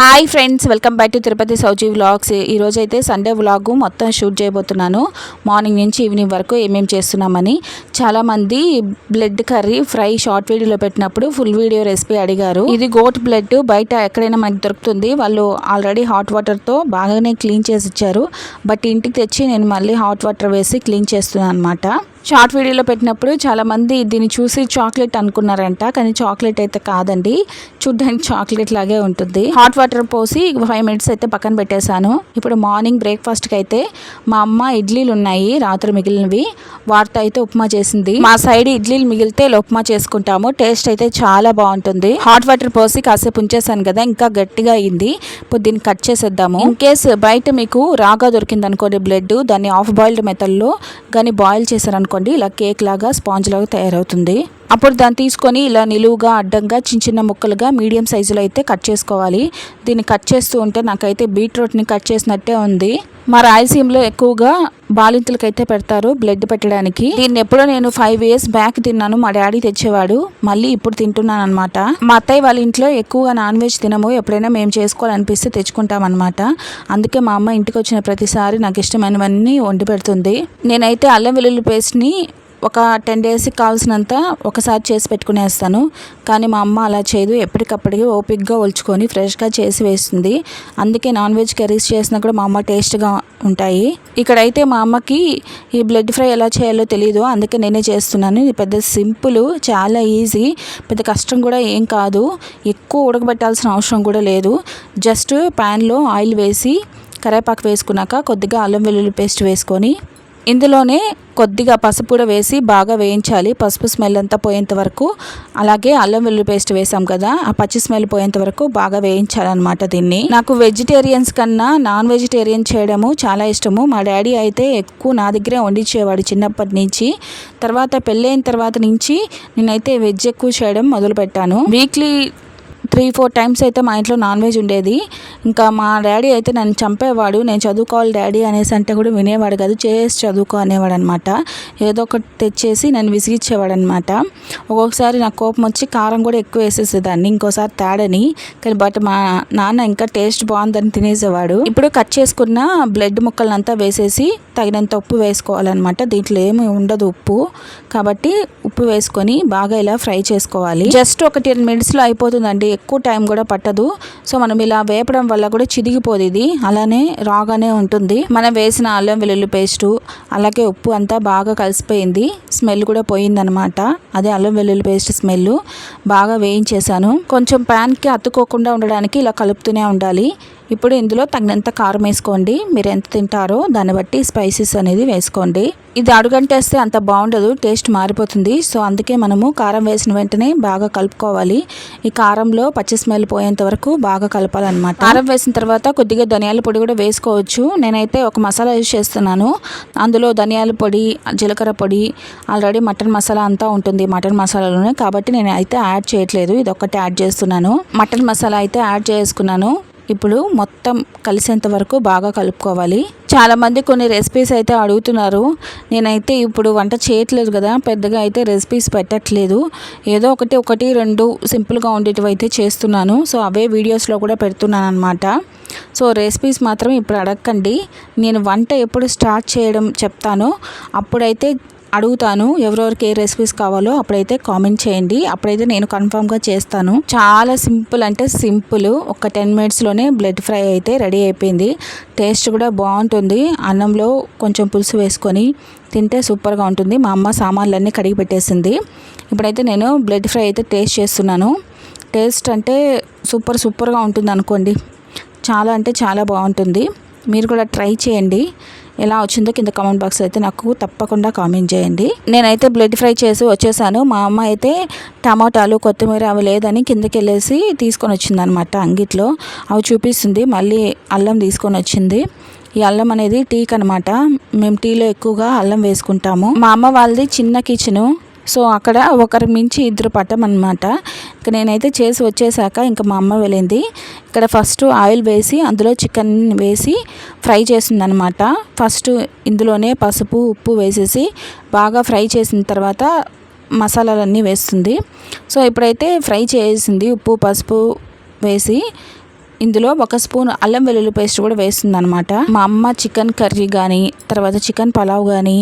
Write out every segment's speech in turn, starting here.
Hi friends welcome back to Tirupati Souji vlogs ఈరోజు అయితే Sunday vlog మొత్తం shoot చేయబోతున్నాను. మార్నింగ్ నుంచి ఈవినింగ్ వరకు ఏమేమి చేస్తున్నామని. చాలామంది బ్లడ్ కర్రీ ఫ్రై షార్ట్ వీడియోలో పెట్టినప్పుడు ఫుల్ వీడియో రెసిపీ అడిగారు. ఇది గోట్ బ్లడ్ బయట ఎక్కడైనా మనకి దొరుకుతుంది. వాళ్ళు ఆల్రెడీ హాట్ వాటర్తో బాగానే క్లీన్ చేసి ఇచ్చారు. బట్ ఇంటికి తెచ్చి నేను మళ్ళీ హాట్ వాటర్ వేసి క్లీన్ చేస్తున్నాను అనమాట షార్ట్ వీడియోలో పెట్టినప్పుడు చాలామంది దీన్ని చూసి చాక్లెట్ అనుకున్నారంట కానీ చాక్లెట్ అయితే కాదండి. చూడ్డానికి చాక్లెట్ లాగే ఉంటుంది. హాట్ వాటర్ పోసి ఫైవ్ మినిట్స్ అయితే పక్కన పెట్టేశాను. ఇప్పుడు మార్నింగ్ బ్రేక్ఫాస్ట్కి అయితే మా అమ్మ ఇడ్లీలు ఉన్నాయి రాత్రి మిగిలినవి. వాటితో అయితే ఉప్మా చేసింది. మా సైడ్ ఇడ్లీలు మిగిలితే ఉప్మా చేసుకుంటాము. టేస్ట్ అయితే చాలా బాగుంటుంది. హాట్ వాటర్ పోసి కాసేపు ఉంచేసాను కదా ఇంకా గట్టిగా అయింది. ఇప్పుడు దీన్ని కట్ చేసేద్దాము. ఇన్ కేసు బయట మీకు రాగా దొరికింది అనుకోండి బ్లడ్ దాన్ని ఆఫ్ బాయిల్డ్ మెథడ్లో కానీ బాయిల్ అనుకోండి ఇలా కేక్ లాగా స్పాంజ్ లాగా తయారవుతుంది. అప్పుడు దాన్ని తీసుకొని ఇలా నిలువుగా అడ్డంగా చిన్న చిన్న ముక్కలుగా మీడియం సైజులో అయితే కట్ చేసుకోవాలి. దీన్ని కట్ చేస్తూ ఉంటే నాకైతే బీట్రూట్ని కట్ చేసినట్టే ఉంది. మా రాయలసీమలో ఎక్కువగా బాలింతలకు అయితే పెడతారు బ్లడ్ పెట్టడానికి. దీన్ని ఎప్పుడో నేను ఫైవ్ ఇయర్స్ బ్యాక్ తిన్నాను. మా డాడీ తెచ్చేవాడు. మళ్ళీ ఇప్పుడు తింటున్నాను అనమాట మా అత్తయ్య వాళ్ళ ఇంట్లో ఎక్కువగా నాన్ వెజ్ తినము. ఎప్పుడైనా మేము చేసుకోవాలనిపిస్తే తెచ్చుకుంటాం అనమాట అందుకే మా అమ్మ ఇంటికి వచ్చిన ప్రతిసారి నాకు ఇష్టమైనవన్నీ వండి పెడుతుంది. నేనైతే అల్లం వెల్లుల్లి పేస్ట్ని ఒక టెన్ డేస్కి కావాల్సినంత ఒకసారి చేసి పెట్టుకునేస్తాను. కానీ మా అమ్మ అలా చేయదు. ఎప్పటికప్పటికి ఓపిక్గా ఒలుచుకొని ఫ్రెష్గా చేసి వేస్తుంది. అందుకే నాన్ వెజ్ కర్రీస్ చేసినా కూడా మా అమ్మ టేస్ట్గా ఉంటాయి. ఇక్కడైతే మా అమ్మకి ఈ బ్లడ్ ఫ్రై ఎలా చేయాలో తెలియదు అందుకే నేనే చేస్తున్నాను. ఇది పెద్ద సింపుల్ చాలా ఈజీ. పెద్ద కష్టం కూడా ఏం కాదు. ఎక్కువ ఉడకబెట్టాల్సిన అవసరం కూడా లేదు. జస్ట్ ప్యాన్లో ఆయిల్ వేసి కరేపాకు వేసుకున్నాక కొద్దిగా అల్లం వెల్లుల్లి పేస్ట్ వేసుకొని ఇందులోనే కొద్దిగా పసుపు కూడా వేసి బాగా వేయించాలి. పసుపు స్మెల్ అంతా పోయేంత వరకు. అలాగే అల్లం వెల్లుల్లి పేస్ట్ వేసాం కదా ఆ పచ్చి స్మెల్ పోయేంత వరకు బాగా వేయించాలన్నమాట దీన్ని. నాకు వెజిటేరియన్స్ కన్నా నాన్ వెజిటేరియన్ చేయడము చాలా ఇష్టము. మా డాడీ అయితే ఎక్కువ నా దగ్గరే వండించేవాడు చిన్నప్పటి నుంచి. తర్వాత పెళ్ళైన తర్వాత నుంచి నేనైతే వెజ్ ఎక్కువ చేయడం మొదలుపెట్టాను. వీక్లీ త్రీ ఫోర్ టైమ్స్ అయితే మా ఇంట్లో నాన్ వెజ్ ఉండేది. ఇంకా మా డాడీ అయితే నన్ను చంపేవాడు. నేను చదువుకోవాలి డాడీ అనేసి అంటే కూడా వినేవాడు కాదు. చేసి చదువుకో అనేవాడు అనమాట ఏదో ఒకటి తెచ్చేసి నన్ను విసిగిచ్చేవాడు అనమాట ఒక్కొక్కసారి నాకు కోపం వచ్చి కారం కూడా ఎక్కువ వేసేసేదాన్ని. ఇంకోసారి తేడని. కానీ బట్ మా నాన్న ఇంకా టేస్ట్ బాగుందని తినేసేవాడు. ఇప్పుడు కట్ చేసుకున్న బ్లడ్ ముక్కలంతా వేసేసి తగినంత ఉప్పు వేసుకోవాలన్నమాట దీంట్లో ఏమి ఉండదు ఉప్పు. కాబట్టి ఉప్పు వేసుకొని బాగా ఇలా ఫ్రై చేసుకోవాలి. జస్ట్ ఒక టెన్ మినిట్స్లో అయిపోతుందండి. ఎక్కువ టైం కూడా పట్టదు. సో మనం ఇలా వేపడం వల్ల కూడా చిదిగిపోదు ఇది. అలానే రాగానే ఉంటుంది. మనం వేసిన అల్లం వెల్లుల్లి పేస్టు అలాగే ఉప్పు అంతా బాగా కలిసిపోయింది. స్మెల్ కూడా పోయిందనమాట. అదే అల్లం వెల్లుల్లి పేస్ట్ స్మెల్ బాగా వేయించేసాను కొంచెం ప్యాన్కి అతుక్కోకుండా ఉండడానికి ఇలా కలుపుతూనే ఉండాలి. ఇప్పుడు ఇందులో తగినంత కారం వేసుకోండి. మీరు ఎంత తింటారో దాన్ని బట్టి స్పైసెస్ అనేది వేసుకోండి. ఇది అడుగంటేస్తే అంత బాగుండదు టేస్ట్ మారిపోతుంది. సో అందుకే మనము కారం వేసిన వెంటనే బాగా కలుపుకోవాలి. ఈ కారంలో పచ్చి స్మెల్ పోయేంత వరకు బాగా కలపాలన్నమాట. కారం వేసిన తర్వాత కొద్దిగా ధనియాల పొడి కూడా వేసుకోవచ్చు. నేనైతే ఒక మసాలా యూజ్ చేస్తున్నాను. అందులో ధనియాల పొడి జీలకర్ర పొడి ఆల్రెడీ మటన్ మసాలా అంతా ఉంటుంది మటన్ మసాలాలోనే. కాబట్టి నేను అయితే యాడ్ చేయట్లేదు. ఇది ఒక్కటి యాడ్ చేస్తున్నాను. మటన్ మసాలా అయితే యాడ్ చేసుకున్నాను. ఇప్పుడు మొత్తం కలిసేంత వరకు బాగా కలుపుకోవాలి. చాలామంది కొన్ని రెసిపీస్ అయితే అడుగుతున్నారు. నేనైతే ఇప్పుడు వంట చేయట్లేదు కదా పెద్దగా అయితే రెసిపీస్ పెట్టట్లేదు. ఏదో ఒకటి ఒకటి రెండు సింపుల్గా ఉండేటివి అయితే చేస్తున్నాను. సో అవే వీడియోస్లో కూడా పెడుతున్నాను అనమాట సో రెసిపీస్ మాత్రం ఇప్పుడు అడగండి నేను వంట ఎప్పుడు స్టార్ట్ చేయడం చెప్తానో అప్పుడైతే అడుగుతాను ఎవరెవరికి ఏ రెసిపీస్ కావాలో అప్పుడైతే కామెంట్ చేయండి. అప్పుడైతే నేను కన్ఫామ్గా చేస్తాను. చాలా సింపుల్ అంటే సింపుల్ ఒక టెన్ మినిట్స్లోనే బ్లడ్ ఫ్రై అయితే రెడీ అయిపోయింది. టేస్ట్ కూడా బాగుంటుంది. అన్నంలో కొంచెం పులుసు వేసుకొని తింటే సూపర్గా ఉంటుంది. మా అమ్మ సామాన్లన్నీ కడిగి పెట్టేసింది. ఇప్పుడైతే నేను బ్లడ్ ఫ్రై అయితే టేస్ట్ చేస్తున్నాను. టేస్ట్ అంటే సూపర్ సూపర్గా ఉంటుంది అనుకోండి చాలా అంటే చాలా బాగుంటుంది. మీరు కూడా ట్రై చేయండి. ఎలా వచ్చిందో కింద కామెంట్ బాక్స్ అయితే నాకు తప్పకుండా కామెంట్ చేయండి. నేనైతే బ్లడ్ ఫ్రై చేసి వచ్చేసాను. మా అమ్మ అయితే టమాటాలు కొత్తిమీర అవి లేదని కిందకి వెళ్ళేసి తీసుకొని వచ్చింది అనమాట అంగిట్లో. అవి చూపిస్తుంది. మళ్ళీ అల్లం తీసుకొని వచ్చింది. ఈ అల్లం అనేది టీక్ అనమాట మేము టీలో ఎక్కువగా అల్లం వేసుకుంటాము. మా అమ్మ వాళ్ళది చిన్న కిచెను సో అక్కడ ఒకరి మించి ఇద్దరు పట్టమన్నమాట ఇక నేనైతే చేసి వచ్చేసాక ఇంకా మా అమ్మ వెళ్ళింది. ఇక్కడ ఫస్ట్ ఆయిల్ వేసి అందులో చికెన్ వేసి ఫ్రై చేసిందనమాట ఫస్ట్ ఇందులోనే పసుపు ఉప్పు వేసేసి బాగా ఫ్రై చేసిన తర్వాత మసాలాలన్నీ వేస్తుంది. సో ఇప్పుడైతే ఫ్రై చేసింది ఉప్పు పసుపు వేసి ఇందులో ఒక స్పూన్ అల్లం వెల్లుల్లి పేస్ట్ కూడా వేస్తుంది అనమాట మా అమ్మ చికెన్ కర్రీ కానీ తర్వాత చికెన్ పలావ్ కానీ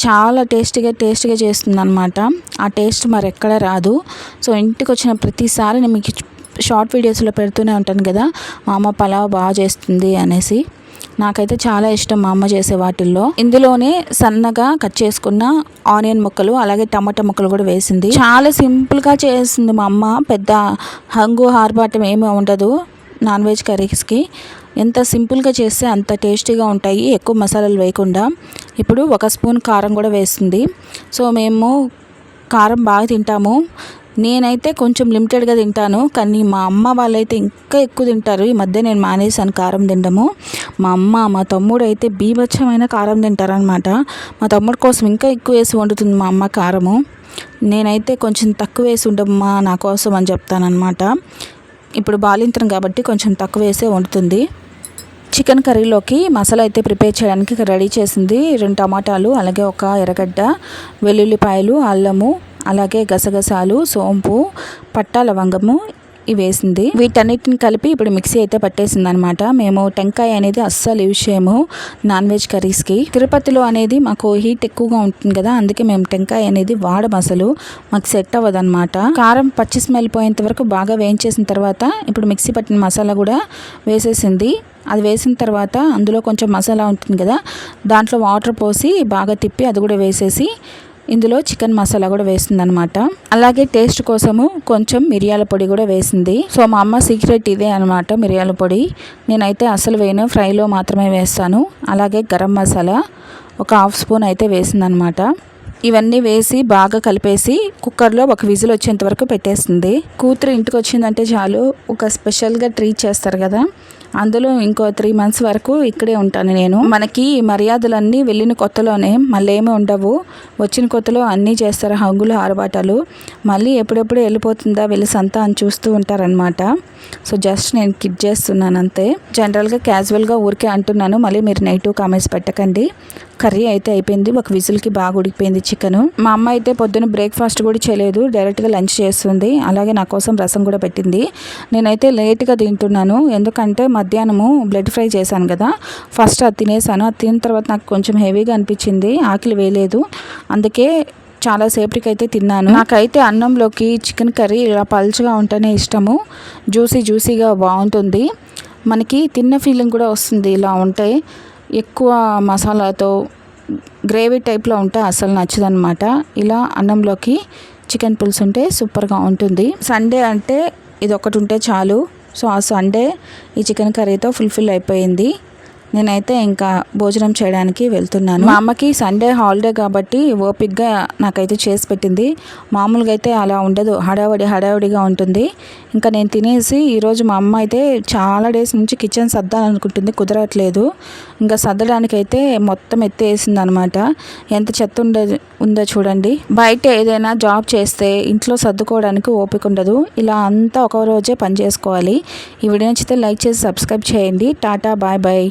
చాలా టేస్టీగా టేస్టీగా చేస్తుంది అనమాట ఆ టేస్ట్ మరి ఎక్కడ రాదు. సో ఇంటికి వచ్చిన ప్రతిసారి నేను మీకు షార్ట్ వీడియోస్లో పెడుతూనే ఉంటాను కదా మా అమ్మ పలావ్ బాగా చేస్తుంది అనేసి. నాకైతే చాలా ఇష్టం మా అమ్మ చేసే వాటిల్లో. ఇందులోనే సన్నగా కట్ చేసుకున్న ఆనియన్ ముక్కలు అలాగే టమాటా ముక్కలు కూడా వేసింది. చాలా సింపుల్గా చేస్తుంది మా అమ్మ. పెద్ద హంగు హార్బాటం ఏమీ ఉండదు నాన్ వెజ్ కర్రీస్కి. ఎంత సింపుల్గా చేస్తే అంత టేస్టీగా ఉంటాయి. ఎక్కువ మసాలాలు వేయకుండా. ఇప్పుడు ఒక స్పూన్ కారం కూడా వేస్తుంది. సో మేము కారం బాగా తింటాము. నేనైతే కొంచెం లిమిటెడ్గా తింటాను. కానీ మా అమ్మ వాళ్ళైతే ఇంకా ఎక్కువ తింటారు. ఈ మధ్య నేను మానేసాను కారం తినడము. మా అమ్మ మా తమ్ముడు అయితే బీభత్సమైన కారం తింటారనమాట మా తమ్ముడు కోసం ఇంకా ఎక్కువ వేసి వండుతుంది మా అమ్మ కారము. నేనైతే కొంచెం తక్కువ వేసి ఉండమ్మా నా కోసం అని చెప్తానమాట ఇప్పుడు బాలింతరం కాబట్టి కొంచెం తక్కువ వేసే వండుతుంది. చికెన్ కర్రీలోకి మసాలా అయితే ప్రిపేర్ చేయడానికి రెడీ చేసింది రెండు టమాటాలు అలాగే ఒక ఎర్రగడ్డ వెల్లుల్లిపాయలు అల్లము అలాగే గసగసాలు సోంపు పట్టా లవంగము ఇవి వేసింది. వీటన్నిటిని కలిపి ఇప్పుడు మిక్సీ అయితే పట్టేసింది అనమాట మేము టెంకాయ అనేది అస్సలు యూజ్ చేయము నాన్ వెజ్ కర్రీస్కి. తిరుపతిలో అనేది మాకు హీట్ ఎక్కువగా ఉంటుంది కదా అందుకే మేము టెంకాయ అనేది వాడం అసలు. మాకు సెట్ అవ్వదు అనమాట కారం పచ్చి స్మెల్ పోయేంత వరకు బాగా వేయించేసిన తర్వాత ఇప్పుడు మిక్సీ పట్టిన మసాలా కూడా వేసేసింది. అది వేసిన తర్వాత అందులో కొంచెం మసాలా ఉంటుంది కదా దాంట్లో వాటర్ పోసి బాగా తిప్పి అది కూడా వేసేసి ఇందులో చికెన్ మసాలా కూడా వేసింది అనమాట అలాగే టేస్ట్ కోసము కొంచెం మిరియాల పొడి కూడా వేసింది. సో మా అమ్మ సీక్రెట్ ఇదే అనమాట మిరియాల పొడి. నేనైతే అసలు వేయను ఫ్రైలో మాత్రమే వేస్తాను. అలాగే గరం మసాలా ఒక హాఫ్ స్పూన్ అయితే వేసిందనమాట. ఇవన్నీ వేసి బాగా కలిపేసి కుక్కర్లో ఒక విజిల్ వచ్చేంత వరకు పెట్టేస్తుంది. కూతురు ఇంటికి వచ్చిందంటే చాలు ఒక స్పెషల్గా ట్రీట్ చేస్తారు కదా. అందులో ఇంకో త్రీ మంత్స్ వరకు ఇక్కడే ఉంటాను నేను. మనకి మర్యాదలన్నీ వెళ్ళిన కొత్తలోనే మళ్ళీ ఏమి ఉండవు. వచ్చిన కొత్తలో అన్నీ చేస్తారు హంగులు ఆరబాటాలు మళ్ళీ ఎప్పుడెప్పుడు వెళ్ళిపోతుందా వెళ్ళి సంత అని చూస్తూ ఉంటారనమాట సో జస్ట్ నేను కిడ్ చేస్తున్నాను అంతే. జనరల్గా క్యాజువల్గా ఊరికే అంటున్నాను. మళ్ళీ మీరు నెగిటివ్ కామెంట్స్ పెట్టకండి. కర్రీ అయితే అయిపోయింది. ఒక విజిల్కి బాగా ఉడికిపోయింది చికెన్. మా అమ్మ అయితే పొద్దున్న బ్రేక్ఫాస్ట్ కూడా చేయలేదు. డైరెక్ట్గా లంచ్ చేస్తుంది. అలాగే నా కోసం రసం కూడా పెట్టింది. నేనైతే లేట్గా తింటున్నాను. ఎందుకంటే మధ్యాహ్నము బ్లడ్ ఫ్రై చేశాను కదా. ఫస్ట్ అది తినేసాను అది తిన్న తర్వాత నాకు కొంచెం హెవీగా అనిపించింది. ఆకలి వేయలేదు. అందుకే చాలా సేపటికి అయితే తిన్నాను. నాకైతే అన్నంలోకి చికెన్ కర్రీ ఇలా పల్చగా ఉంటేనే ఇష్టము. జ్యూసీ జ్యూసీగా బాగుంటుంది. మనకి తిన్న ఫీలింగ్ కూడా వస్తుంది ఇలా ఉంటే. ఎక్కువ మసాలాతో గ్రేవీ టైప్లో ఉంటే అసలు నచ్చదనమాట ఇలా అన్నంలోకి చికెన్ పులుసు ఉంటే సూపర్గా ఉంటుంది. సండే అంటే ఇది ఒకటి ఉంటే చాలు. సో ఆ సండే ఈ చికెన్ కర్రీతో ఫుల్ఫిల్ అయిపోయింది. నేనైతే ఇంకా భోజనం చేయడానికి వెళ్తున్నాను. మా అమ్మకి సండే హాలిడే కాబట్టి ఓపిక్గా నాకైతే చేసి పెట్టింది. మామూలుగా అయితే అలా ఉండదు. హడావడి హడావడిగా ఉంటుంది. ఇంకా నేను తినేసి ఈరోజు మా అమ్మ అయితే చాలా డేస్ నుంచి కిచెన్ సర్దాలనుకుంటుంది. కుదరట్లేదు. ఇంకా సర్దడానికైతే మొత్తం ఎత్తేసింది అనమాట ఎంత చెత్త ఉండే ఉందో చూడండి. బయట ఏదైనా జాబ్ చేస్తే ఇంట్లో సర్దుకోవడానికి ఓపిక ఉండదు. ఇలా అంతా ఒక రోజే పని చేసుకోవాలి. ఈ వీడియో నచ్చితే లైక్ చేసి సబ్స్క్రైబ్ చేయండి. Tata bye bye.